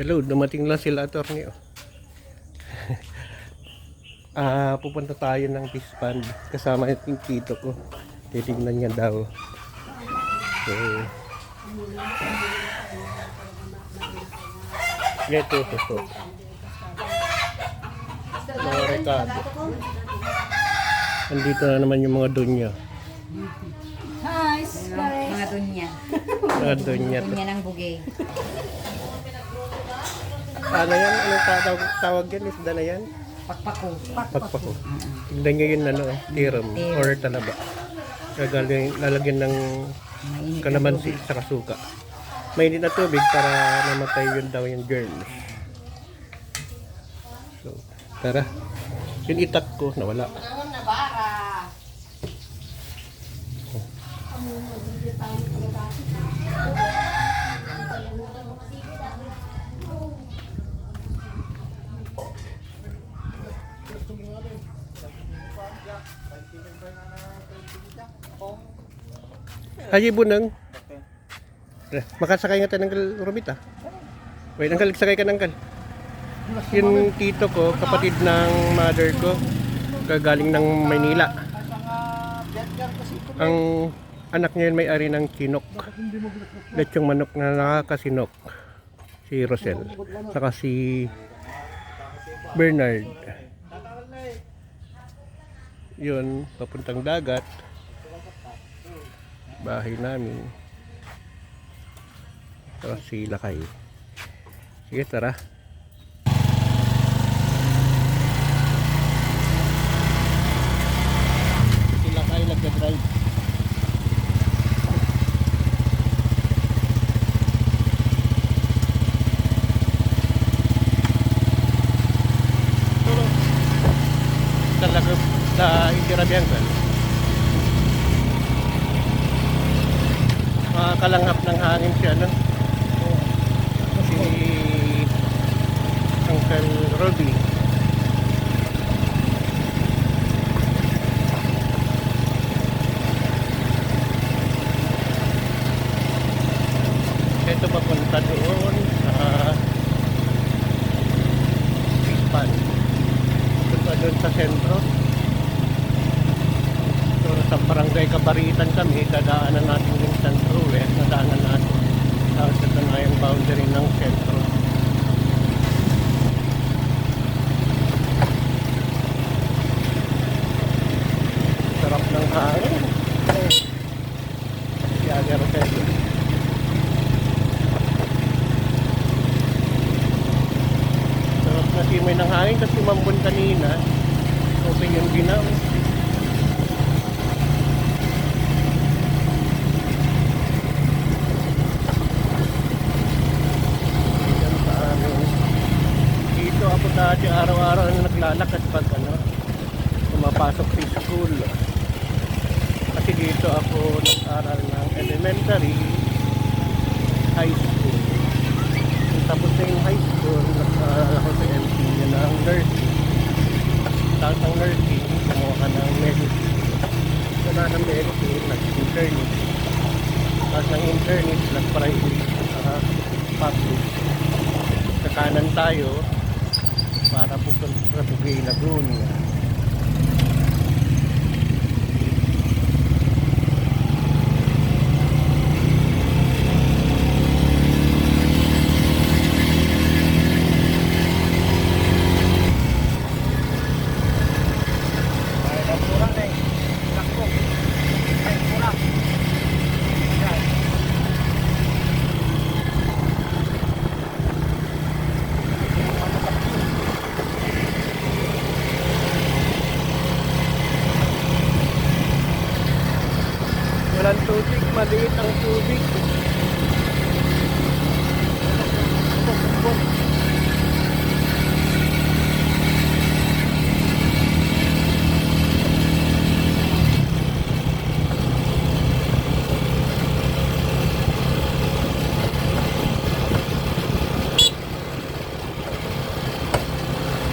Hello, dumating lang sila attorney. oh. Ah, pupunta tayo ng fish pond kasama yung tito ko. Titingnan niya daw. So, Ito, ito, ito. Mga rekado. Andito na naman yung mga dunya. Hi, guys. Mga dunya. Mga dunya. Dunya ng bugay. Ano yan? Anong tawag, tawag yan? Isda na yan? Pakpako. Pagpako. Tignan nyo yun ano, eh, tiram or talaba. Gagalagyan, lalagyan ng kalamansi sa kasuka. Mainit na tubig para namatay yun daw yung germs. So, tara. Yung itak ko, nawala. Haji bunang. Makasakay nga tayo ng kal- Romita. Wait, angkal, sakay ka ng kal. Yung tito ko, kapatid ng mother ko, kagaling ng Maynila. Ang anak niya yun may-ari ng Chinok. Lechong manok na nakakasinok. Si Rosel. Saka si Bernard. Yun, papuntang dagat. Bahay namin. Saka si Lakay. Sige, tara. Si Lakay nagda-drive. Talaga sa Itirabiang kan. Makakalanghap ng hangin siya, no? Si Uncle Robbie. Ito papunta doon sa Pispan. Punta doon sa sentro. So, sa barangay Kabaritan kami, dadaanan natin yung sentro eh. Nadaanan natin. Tapos ito na yung boundary ng sentro. Sarap ng hangin. Yaga Rotelio. Sarap na simay ng hangin kasi mambun kanina. Open yung ginaw. Yan sa amin. Dito ako dati araw-araw na naglalakad pag ano, pumapasok sa school. Kasi dito ako nag-aral ng elementary, high school. Nung tapos na yung high school, nag-aral ako sa MTU ng nursing. Tapos ng nursing, kumuha ka ng medicine. Wala ng medicine, nag-internist. Tapos ng internist, nag-private sa public. Sa kanan tayo, para pupunta sa Tugay Lagoon. Walang tubig, maliit ang tubig.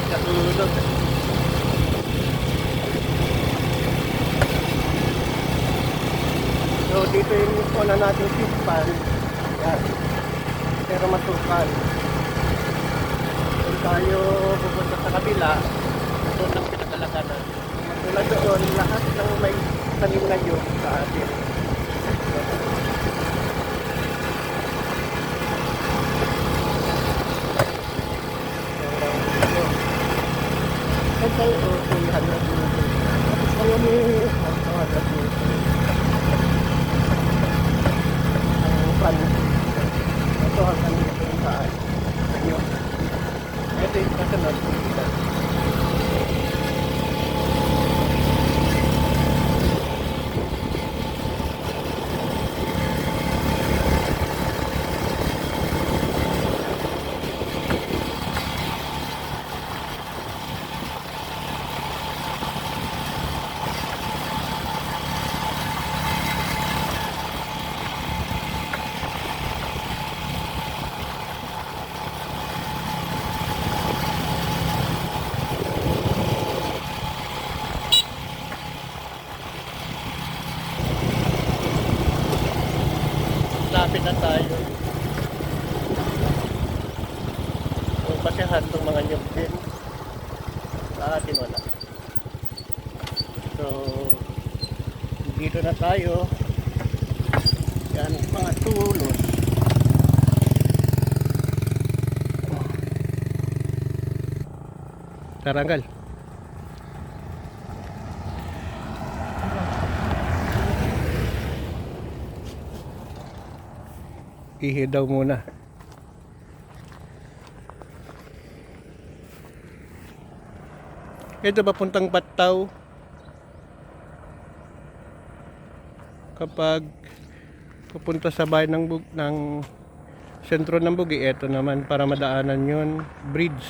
Natulog. So dito yung una natin fish pan. Yan. Pero masukal. tayo pupunta sa kabila, doon ang pinagkalakanan. Mula doon, lahat ng may tanim ngayon sa atin. Ito, oh, 300 meter. Tapos ngayon eh, 200 meter. Ang plan. Ito ang kanina yung saan. Yun. Ito yung kasunod. Lapit na tayo. Kung basehan itong mga nyug din, sa atin wala. So, dito na tayo. Yan, mga tulos. Tarangal. Ihi daw muna. Ito papuntang Battaw. Kapag pupunta sa bayan ng, Bug ng sentro ng Bugi, ito naman para madaanan yon bridge.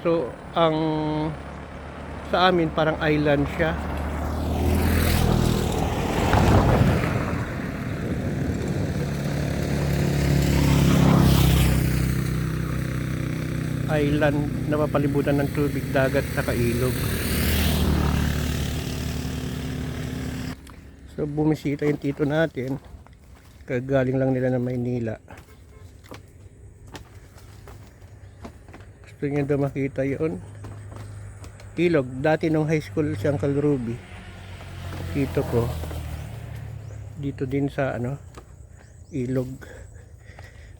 So, ang sa amin parang island siya. island na mapalibutan ng tubig dagat sa ilog. So bumisita yung tito natin. Kagaling lang nila ng Maynila. Gusto niya daw makita yun. Ilog. Dati nung high school si Uncle Ruby. Tito ko. Dito din sa ano ilog.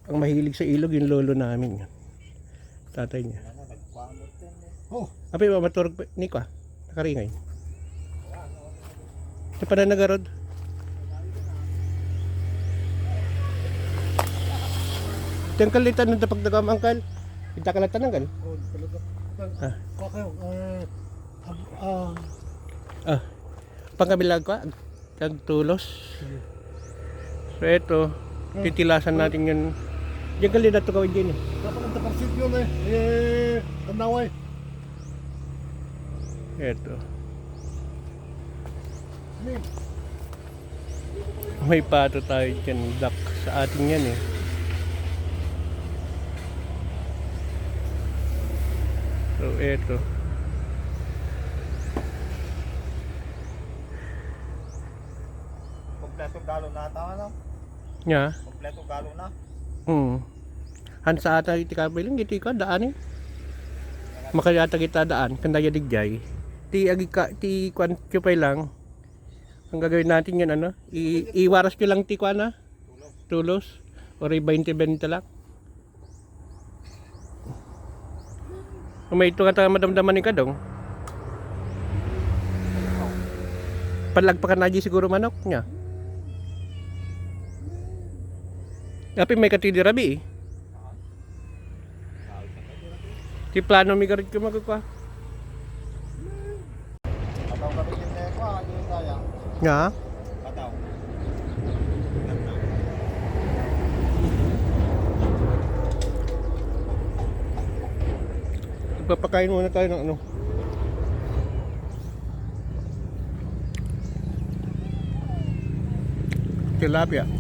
Ang mahilig sa ilog yung lolo namin. Tatay niya. Oh, Apa yung maturog pa? Niko ah. Nakaringay. Sa pananagarod. Tiyang kalitan ng dapag dagam angkal. Kita kalatan angkal. oh, talaga. Ah. Ah, Ah. Pangkabilag ko. Kag tulos. So ito. Titilasan natin yun. Diyan kali na to gawin din eh. dapat ang taparsit yun eh, eh, tanaway. Ito. May pato tayo dyan. Duck sa atin yan eh. So eto. Kompletong galo na tama na. Nya. Kompletong galo na. Hmm. Han sa ata iti kabilang iti ka daan eh. Makayata kita daan kandaya digjay. Ti agi ka ti kwan pay lang. Ang gagawin natin yan ano, i iwaras ko lang ti kwan na. Tulos. Or 20-20 lang. May ito ka madamdaman ni kadong. Palagpakan na siguro manok niya. Tapi may katidi rabi eh. Ti plano mi garit ko magkakwa. Ataw kami yung neko, ah, yung kaya. Nga. Ataw. Magpapakain muna tayo ng ano. Tilapia.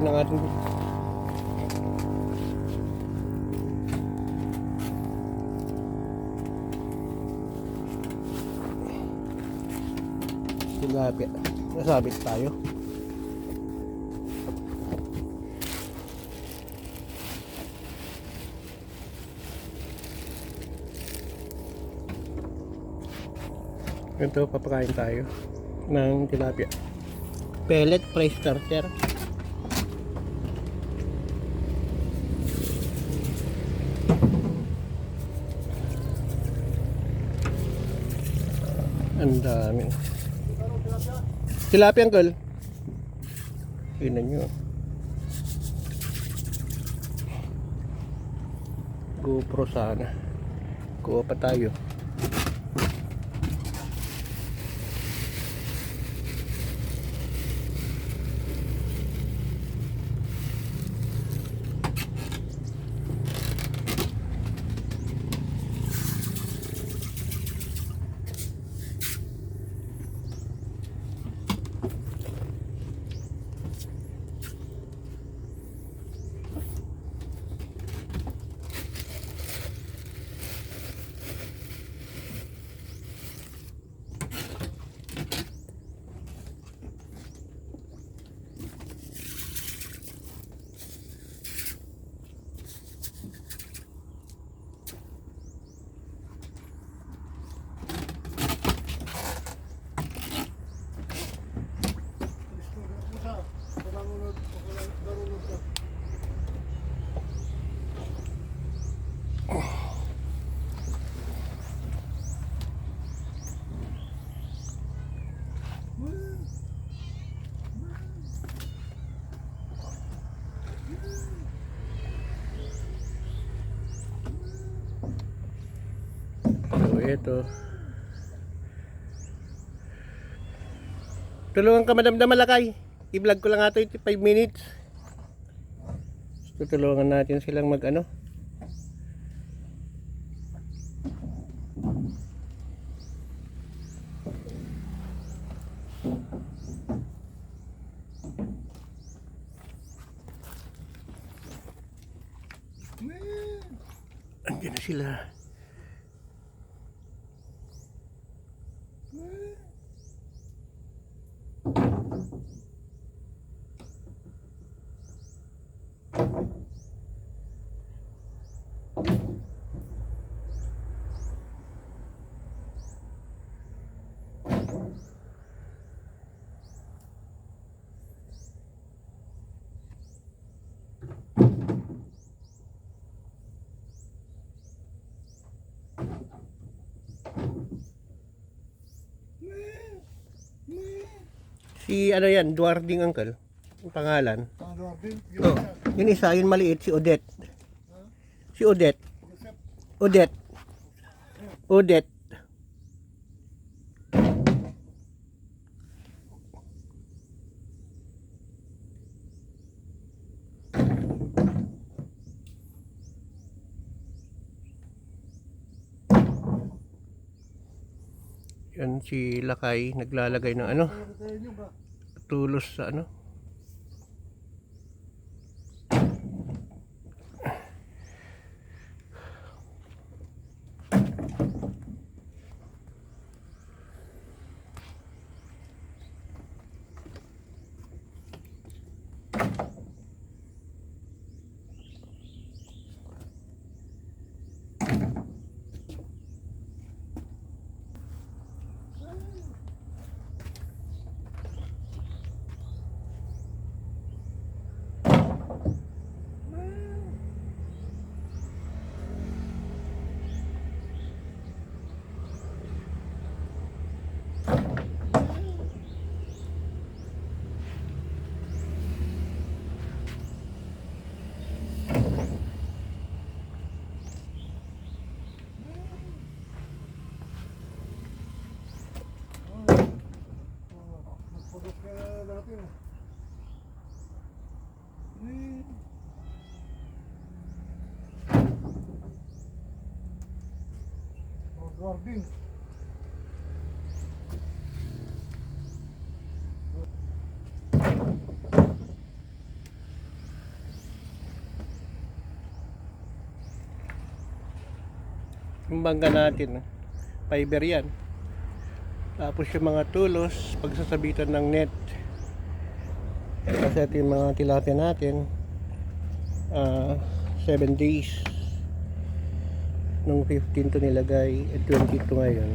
laki ng ating tilapia. Nasabit tayo. Ito papakain tayo ng tilapia. Pellet fry starter Ang dami. Tilapia uncle. Tingnan nyo. GoPro sana. Kuha pa tayo. Ito. Tulungan ka madam na malakay. I-vlog ko lang ato 5 minutes. Tutulungan natin silang mag ano. Andiyan na sila. Si ano yan, Duarding Uncle. Ang pangalan. Ano, Bin? Yung Oh, yun isa, yun maliit, si Odette. Si Odette. Odette. Odette. Yan si Lakay naglalagay ng ano tulos sa ano Nagpagod ka natin. Eh. Duarding. yung bangga natin ah. fiber yan Tapos yung mga tulos, pagsasabitan ng net. Kasi ito yung mga tilapia natin. 7 days. Nung 15 to nilagay, eh, 22 ngayon.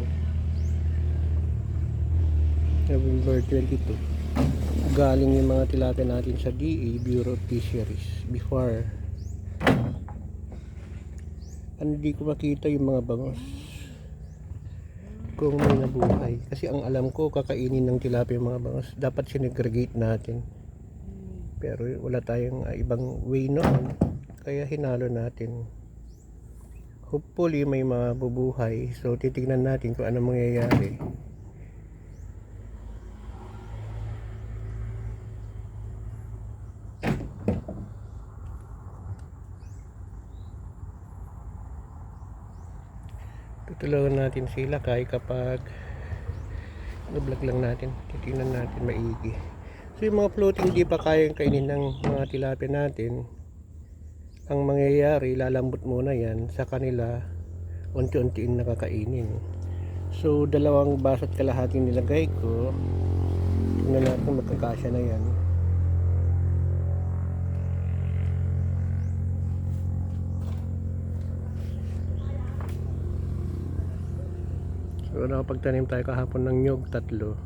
November 22. Galing yung mga tilapia natin sa DA, Bureau of Fisheries, before. Ano di ko makita yung mga bangos kung may nabuhay. Kasi ang alam ko, kakainin ng tilapia yung mga bangos. Dapat sinegregate natin. Pero wala tayong ah, ibang way noon. Kaya hinalo natin. Hopefully may mabubuhay. So titignan natin kung ano mangyayari. tutulungan natin sila kahit kapag vlog lang natin titingnan natin maigi so yung mga floating di pa kayang kainin ng mga tilapia natin ang mangyayari lalambot muna yan sa kanila unti-untiin nakakainin so dalawang baso at kalahati nilagay ko tingnan natin magkakasya na yan So nakapagtanim tayo kahapon ng nyog tatlo.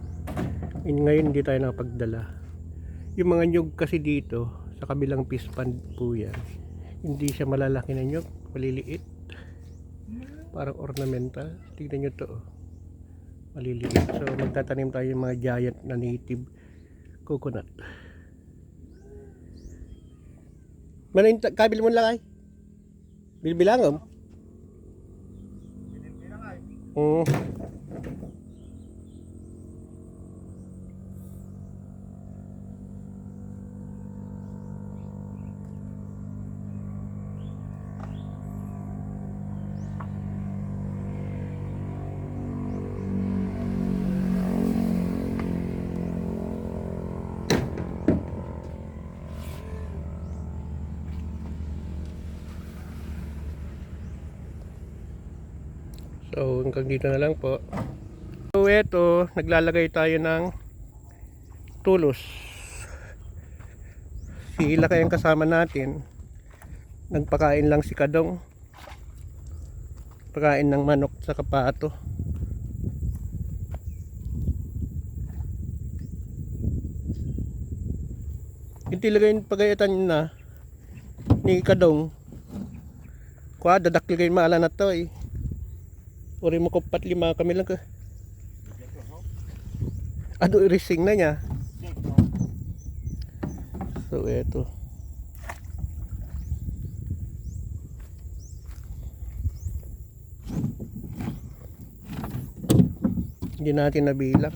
In, ngayon hindi tayo nakapagdala. Yung mga nyog kasi dito sa kabilang fish pond po yan. Hindi siya malalaki na nyog, maliliit. Parang ornamental. Tignan nyo to. oh. Maliliit. So magtatanim tayo ng mga giant na native coconut. Ta- kabil mo lang ay? Bilbilangom? Oo. So hanggang dito na lang po. So eto, naglalagay tayo ng tulos. Si Ila kayang kasama natin. Nagpakain lang si Kadong. Pakain ng manok sa kapato. Yung tilagay yung pagayatan na ni Kadong. Kuha, dadakligay maala na to eh. Uri mo ko pat lima kami lang ka. Ado irising na niya. So eto. Hindi natin nabilang.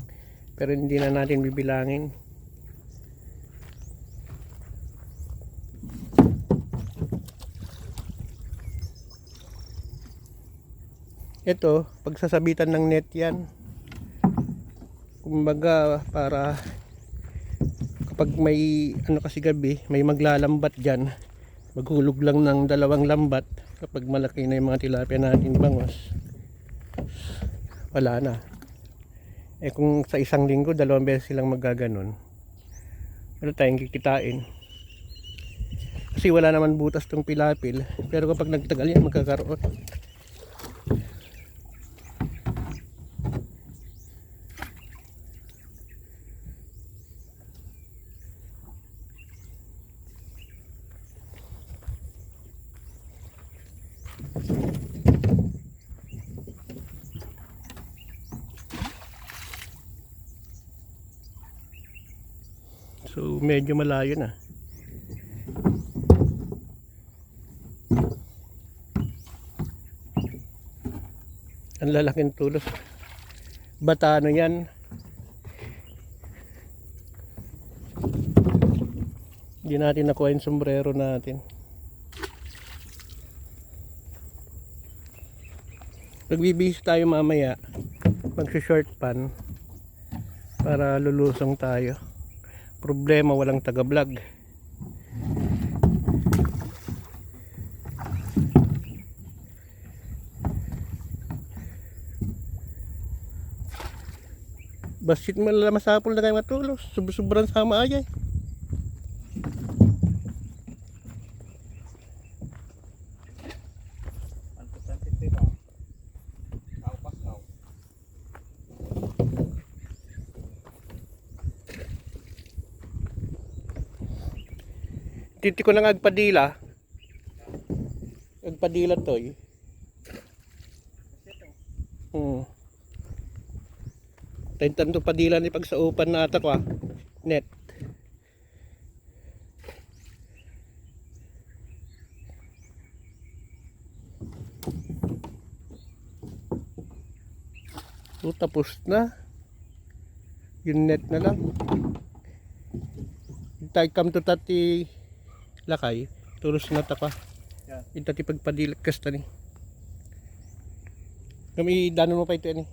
Pero hindi na natin bibilangin. Ito, pagsasabitan ng net yan. Kumbaga, para kapag may, ano kasi gabi, may maglalambat dyan. Maghulog lang ng dalawang lambat kapag malaki na yung mga tilapia natin bangos. Wala na. Eh kung sa isang linggo, dalawang beses silang magaganon. Wala tayong kikitain. Kasi wala naman butas tong pilapil. Pero kapag nagtagal yan, magkakaroon. So medyo malayo na. Ang lalaking tulos. Batano yan. Hindi natin nakuha yung sombrero natin. Nagbibihis tayo mamaya. Magsi-short pan. Para lulusong tayo problema walang taga vlog Basit mo lang masapol na kayo matulos. Sub-sobrang sama ay. Titi ko nang agpadila. Agpadila to eh. Hmm. To padila ni pagsaupan na ata ah. Net. So, tapos na. Yung net na lang. Tayo come to tati lakay. Tulos na ta pa. Yan. Yung tati pagpadilat kasta ni. Kami danon mo pa ito ni.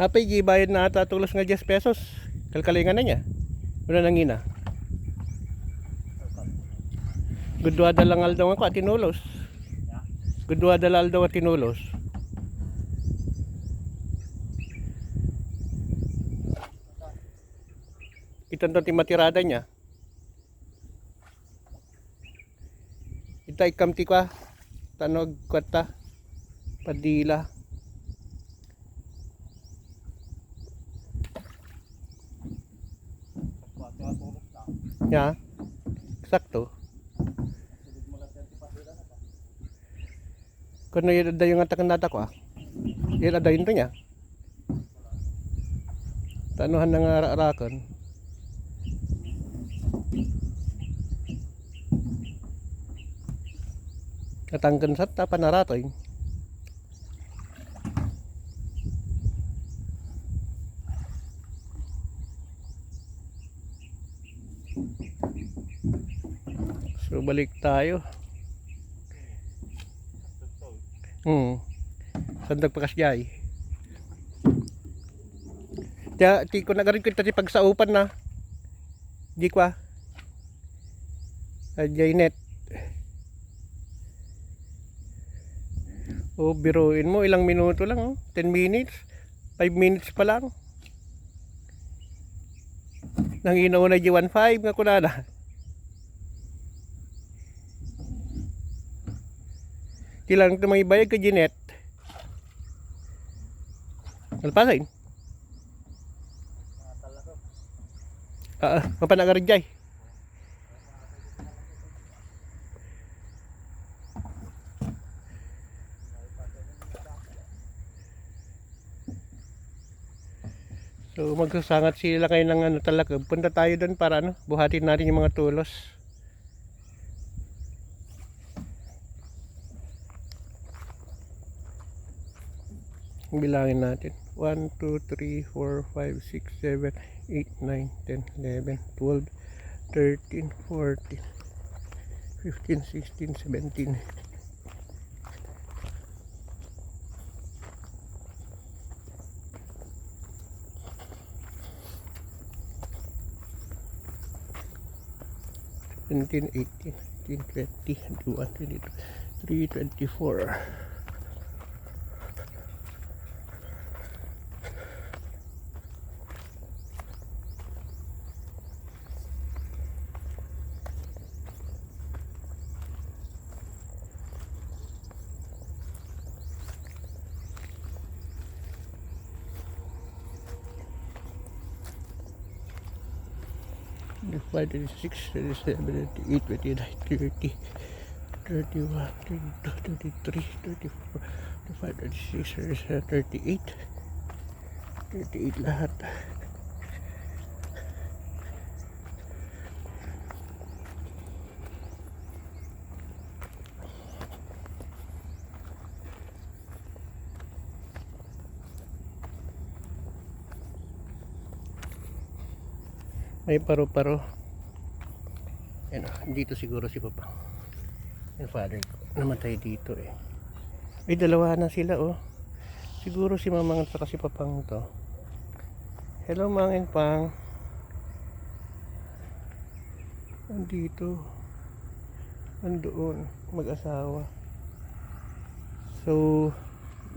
Apay gibayad na ata tulos nga 10 pesos. Kalkalingan na niya. Wala nang ina. Gudwa dalangal daw ako at tinulos. Gudwa dalal daw at tinulos. Itan to timatirada niya. Itay kamti kwa. Tanog kwata. Padila. Pati Ya. Sakto. Kuno yun ada yung atakan nata ko ah. Yun ada yun to niya. Tanuhan na nga rakon. Katanggan sa ta panaratoy. So balik tayo. Totoo. Hmm. Sandag pakasyay. Kaya, ti ko nagarin ko tati pagsaupan na. Di kwa. Ajay net. O, biruin mo, ilang minuto lang, oh. 10 minutes. 5 minutes pa lang. Nang inaw na G15 nga kunana. Kilang ito may bayag ka Jeanette. Alpasin. Ah, mapanagarin jay. So magsasangat sila kayo ng ano talaga. Punta tayo doon para ano, buhatin natin yung mga tulos. Bilangin natin. 1, 2, 3, 4, 5, 6, 7, 8, 9, 10, 11, 12, 13, 14, 15, 16, 17. Seventeen, eighteen, nineteen, twenty, twenty-one, twenty-two, three, twenty-four. Twenty-five, twenty-six, twenty-seven, twenty-eight, twenty-nine, thirty, thirty-one, thirty-two, thirty-three, thirty-four, thirty-five, thirty-six, thirty-seven, thirty-eight. Thirty-eight lahat. May paro-paro. Yan, oh, dito siguro si Papa. Yung father ko. Namatay dito eh. Ay, dalawa na sila, oh. Siguro si Mamang at si Papang to. Hello, Mang and Pang. Andito. Andoon. Mag-asawa. So,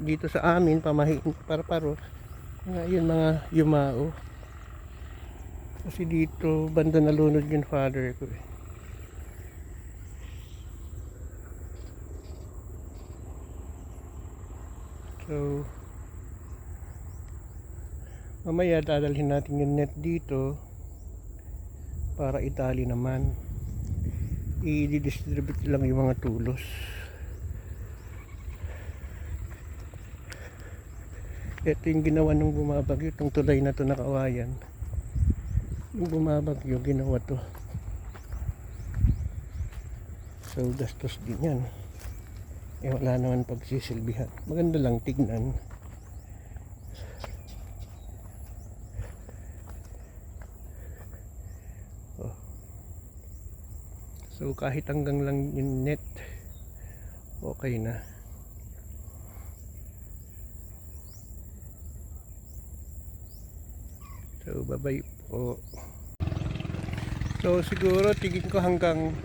dito sa amin, pamahin, para-paro. Ngayon, mga yumao. Kasi dito, banda nalunod yung father ko eh. So, mamaya dadalhin natin yung net dito para itali naman. I-distribute lang yung mga tulos. Ito yung ginawa nung bumabagyo, itong tulay na to na kawayan. Yung bumabagyo, ginawa to. So, gastos din yan. Eh, wala naman pagsisilbihan. Maganda lang tignan. Oh. So, kahit hanggang lang yung net, okay na. So, bye-bye po. So, siguro tigin ko hanggang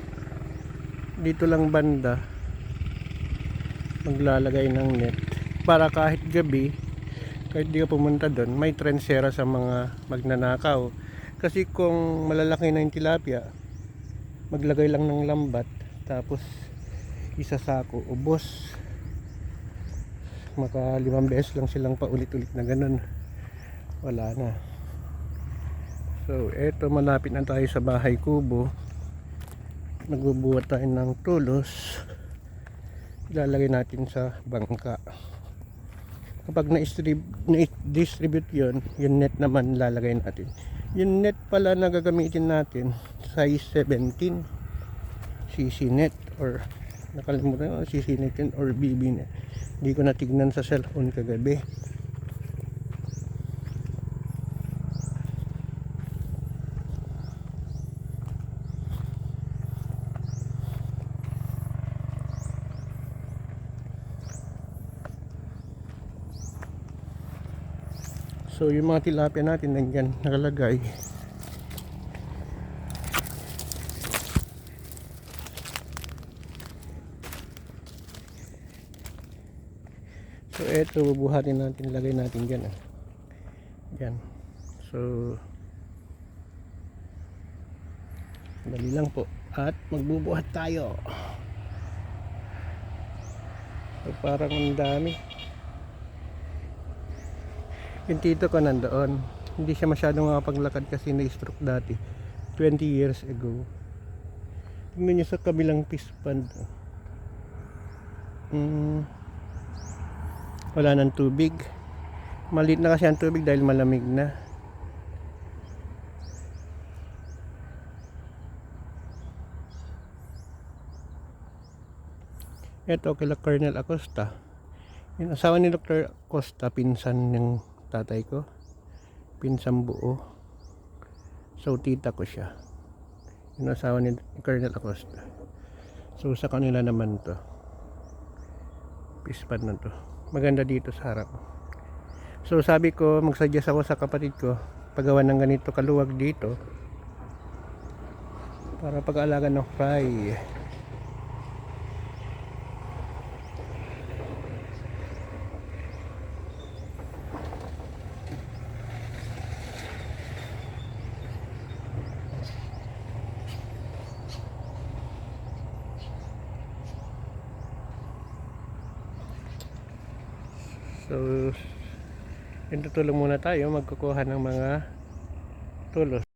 dito lang banda maglalagay ng net para kahit gabi kahit di ka pumunta doon may transera sa mga magnanakaw. Kasi kung malalaki na yung tilapia maglagay lang ng lambat tapos isasako ubos. Maka limang beses lang silang paulit-ulit na ganun. Wala na. So eto malapit na tayo sa bahay kubo. Nagbubuhat tayo ng tulos ilalagay natin sa bangka. Kapag na-distribute yon yung net naman lalagay natin. Yung net pala na gagamitin natin size 17 CC net or nakalimutan ko CC net yun or BB net. Hindi ko natignan sa cellphone kagabi So yung mga tilapia natin nandyan nakalagay. So eto bubuhatin natin lagay natin dyan ah. Dyan. So dali lang po at magbubuhat tayo. So parang ang dami yung tito ko nandoon hindi siya masyadong makapaglakad kasi na-stroke dati. 20 years ago. Tingnan nyo sa kabilang fish pond mm, wala nang tubig. Maliit na kasi ang tubig dahil malamig na. Eto kila Colonel Acosta. Yung asawa ni Dr. Acosta pinsan ng tatay ko. Pinsang buo. So tita ko siya. Yung asawa ni Colonel Acosta. So sa kanila naman to. Pispan na to. Maganda dito sa harap. So sabi ko magsuggest ako sa kapatid ko paggawa ng ganito kaluwag dito para pag-aalaga ng fry So, yun tutulong muna tayo magkukuha ng mga tulos.